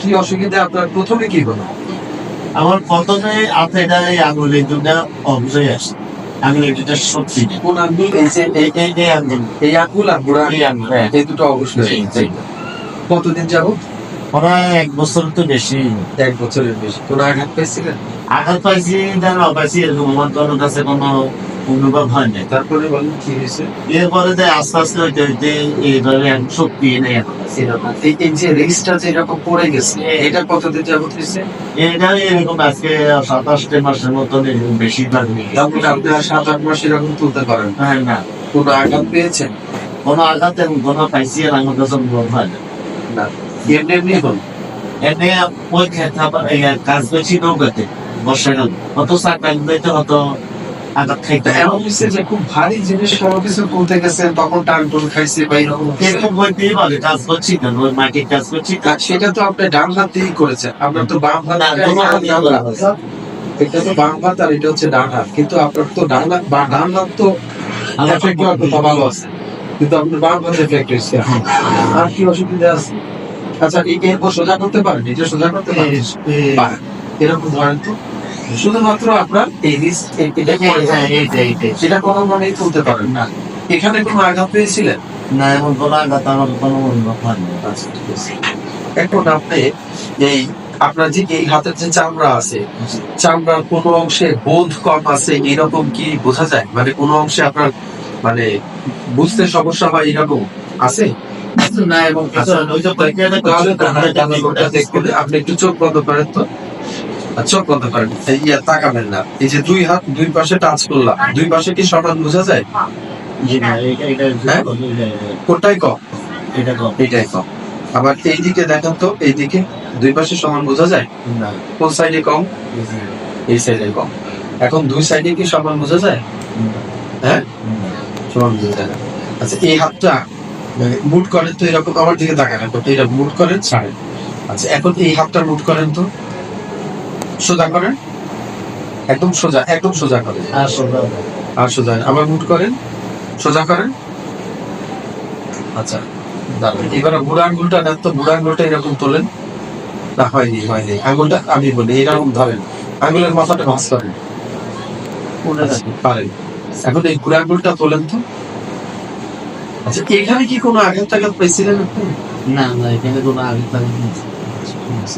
কি অসুবিধা আপনার প্রথমে কি হলো? আমার প্রথমে আপনি এটা এই আঙুলের দুটা অবজয় আসে আঙুলের দুটা সত্যি কোন আঙ্গুল এই যে এই আঙুল। এই আঙ্গুল আর বুড়া এই আঙুল। এই দুটো অবশ্যই। কতদিন যাবত? প্রায় এক বছর তো বেশি। এক বছরের বেশি। কোন আঘাত পেয়েছিলেন আঘাত পাইছি যেন পাইছি এরকম আমার কাছে কোনো অনুভব হয় নাই। তারপরে বলেন কি হয়েছে? এরপরে যে আস্তে আস্তে হইতে হইতে এইভাবে শক্তি নেই এখন। এই এই যে রেজিস্টার যে এরকম পড়ে গেছে এটা কতদিন যাবত হয়েছে? এটা এরকম আজকে সাতাশটি মাসের মতন এরকম বেশিরভাগ নিয়ে গেছে। তারপরে আপনি আর সাত আট মাস এরকম তুলতে পারেন হ্যাঁ না। কোন আঘাত পেয়েছেন? কোনো আঘাত এবং কোনো পাইছি আর আমার কাছে অনুভব হয় না। এমনি এমনি হল? ওই কাজ করছি নৌকাতে বর্ষাকাল। কত চাকরি দিতে হতো এমন হয়েছে যে খুব ভারী জিনিস কোনো কিছু তুলতে গেছেন তখন টান টুন খাইছে বা এরকম হয়েছে। এরকম হইতেই পারে কাজ করছি তো ওই মাটির কাজ করছি সেটা তো আপনি ডান হাত দিয়েই করেছেন। আপনার তো বাম হাত না, কোনো হাত দিয়ে ডান করা হাত। হয়েছে। এটা তো বাম হাত আর এটা হচ্ছে ডান হাত। কিন্তু আপনার তো ডান হাত বা ডান হাত তো ভালো আছে। কিন্তু আপনার বাম হাত এফেক্ট হয়েছে আর কি অসুবিধা আছে? আচ্ছা এই এরপর সোজা করতে পারেন এটা সোজা করতে পারেন? এরকম ধরেন তো। শুধুমাত্র আপনার এই রিস্ট এটা হ্যাঁ এইটা এইটা সেটা কোনো মানেই তুলতে পারেন না। এখানে কোনো আঘাত পেয়েছিলেন? না এমন কোনো আঘাত আমার কোনো অনুভব হয় না আচ্ছা এখন আপনি এই আপনার যে এই হাতের যে চামড়া আছে চামড়ার কোনো অংশে বোধ কম আছে এরকম কি বোঝা যায়? মানে কোনো অংশে আপনার মানে বুঝতে সমস্যা হয় এরকম আছে। আপনি একটু চোখ বন্ধ করেন তো। চোখ বন্ধ করেন। ইয়া তাকাবেন না। এই যে দুই হাত দুই পাশে টাচ করলাম। দুই পাশে কি সমান বোঝা যায়? হ্যাঁ? কোনটাই কম এটা কম। আবার এই দিকে দেখেন তো এই দিকে দুই পাশে সমান বোঝা যায়? না, কোন সাইডে কম? এই সাইডে কম। এখন দুই সাইডে কি সমান বোঝা যায়? হ্যাঁ? সমান বোঝা যায় না। আচ্ছা এই হাতটা মানে মুট করেন তো এরকম আমার দিকে তাকান এখন এটা মুট করেন ছাড়েন। আচ্ছা এখন এই হাতটা মুট করেন তো। সোজা করেন? একদম সোজা একদম সোজা করেন। আর সোজা না। আর সোজা আবার মুট করেন। সোজা করেন। আচ্ছা দাঁড়ান। এবারে বুড়া আঙ্গুলটা নেন তো বুড়া আঙ্গুলটা এরকম তোলেন। না হয়নি হয়নি। আঙ্গুলটা আমি বলি এরকম ধরেন। আঙ্গুলের মাথাটা ভাঁজ করেন। আচ্ছা, পারেন। এখন এই বুড়া আঙ্গুলটা তোলেন তো। আচ্ছা এখানে কি কোনো আঘাত টাঘাত পেয়েছিলেন আপনি? না না এখানে কোনো আঘাত টাঘাত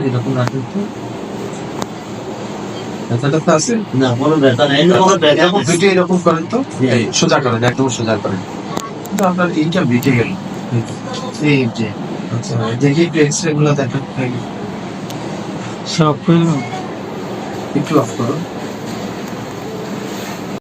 এরকম আঘাত তো ব্যথা আছে? না কোনো ব্যথা নেই এরকম করেন তো? সোজা করেন একদম সোজা করেন। কিন্তু আপনার এইটা বেঁকে গেল। এই যে। আচ্ছা। দেখি একটু এক্সরে গুলো দেখেন। সব একটু অফ করুন।